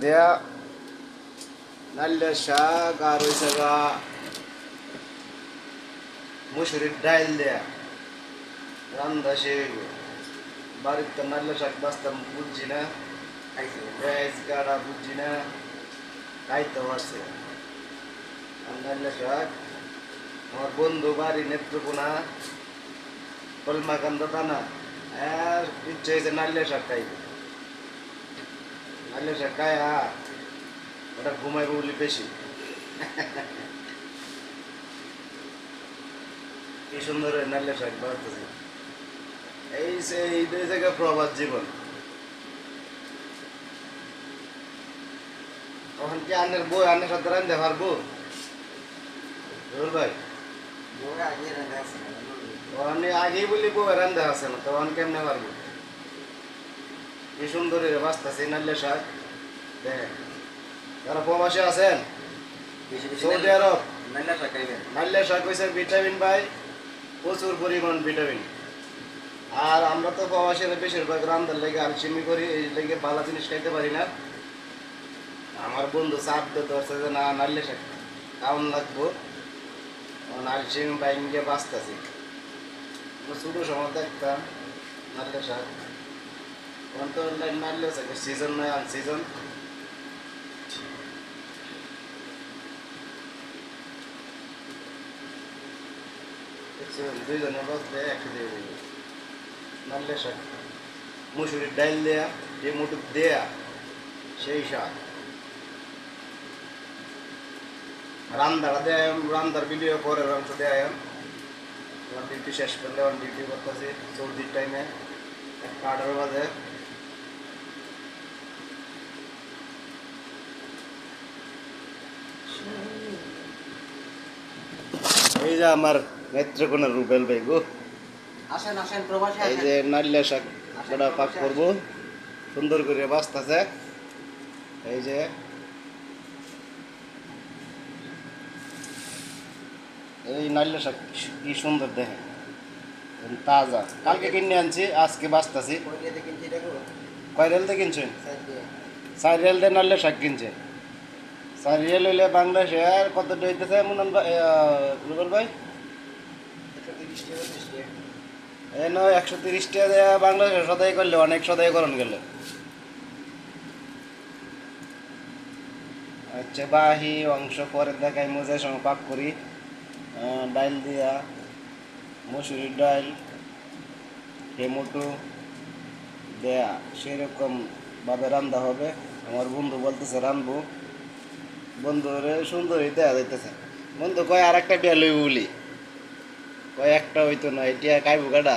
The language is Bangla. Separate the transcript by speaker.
Speaker 1: দেয়া নাল্লা শাক আর ওই জায়গা মুসুরির ডাইল দেয়া রান্দা সে বাড়ির তো নাল্লা শাক বাঁচতাম বুঝছি না পেঁয়াজ গাড়া না খাইতেও আছে আর নাল্লা শাক আমার বন্ধু বাড়ি নেত্রকোনা কলমাকান্দ টানা আর ইচ্ছে হয়েছে নাল্লা শাক খাইবে খায় ওটা ঘুমাইবো বলি বেশি। কি সুন্দর শাক বাড়তেছে এই সে এই দুই জায়গায় প্রবাদ জীবন। তখন কি আনের বই আনের সাথে রান্ধতে পারব? ভাই? আগেই বলি বই রান্ধতে আছে না তখন কেমনে পারব? কি সুন্দর বাঁচতেছে নাল্লা শাক। দেখেন যারা প্রবাসী আছেন সৌদি আরব নাল্লা শাক হয়েছে ভিটামিন ভাই প্রচুর পরিমাণ ভিটামিন। আর আমরা তো প্রবাসীরা বেশিরভাগ রান্নার লেগে আলসিমি করি এই লেগে ভালো জিনিস খাইতে পারি না। আমার বন্ধু চাপ দিয়ে ধরছে যে না নাল্লে শাক কাউন লাগবো। আলসিমি বাইঙ্গে বাঁচতেছি। ছোটো সময় দেখতাম নাল্লে শাক তো নাল্লে শাক সিজন নয় আন সিজন দুইজনের বসতে একসাথে হয়ে গেল নাল্লে শাক মুসুরির ডাইল দেয়া যে মুটুক দেয়া সেই শাক রান্দাটা দেয় রান্দার ভিডিও পরের অংশ দেয় আমার ডিউটি শেষ করলে আমার ডিউটি করতেছি সর্দির টাইমে একটা আঠারো বাজে এই যে আমার নেত্রকোনা রুবেল ভাই গো।
Speaker 2: আসেন আসেন প্রবাসী
Speaker 1: এই যে নাল্লা শাক কটা পাক করব। সুন্দর করে বাঁচতেছে এই যে এই নাল্লা শাক কি সুন্দর দেখে একদম তাজা। কালকে কিনে আনছি আজকে বাঁচতেছি কয় রেল দিয়ে কিনছেন? চার রেল দিয়ে নাল্লা শাক কিনছে। চার রেল হইলে বাংলাদেশে আর কত হইতেছে? মুনন ভাই রুবেল ভাই? এই নয় একশো তিরিশ টাকা দেয়া বাংলাদেশে সদাই করলে অনেক সদাই করণ গেলে। আচ্ছা বাহি অংশ পরে দেখাই মজার সময় পাক করি। ডাইল দিয়া মসুরির ডাইল টমেটো দেয়া সেরকম ভাবে রান্না হবে। আমার বন্ধু বলতেছে রানবো। বন্ধুরে সুন্দরী দেওয়া যাইতেছে বন্ধু, কয় আর একটা বিয়া লইব বলি? কয় একটা হইতো না এটা কাইবো কাটা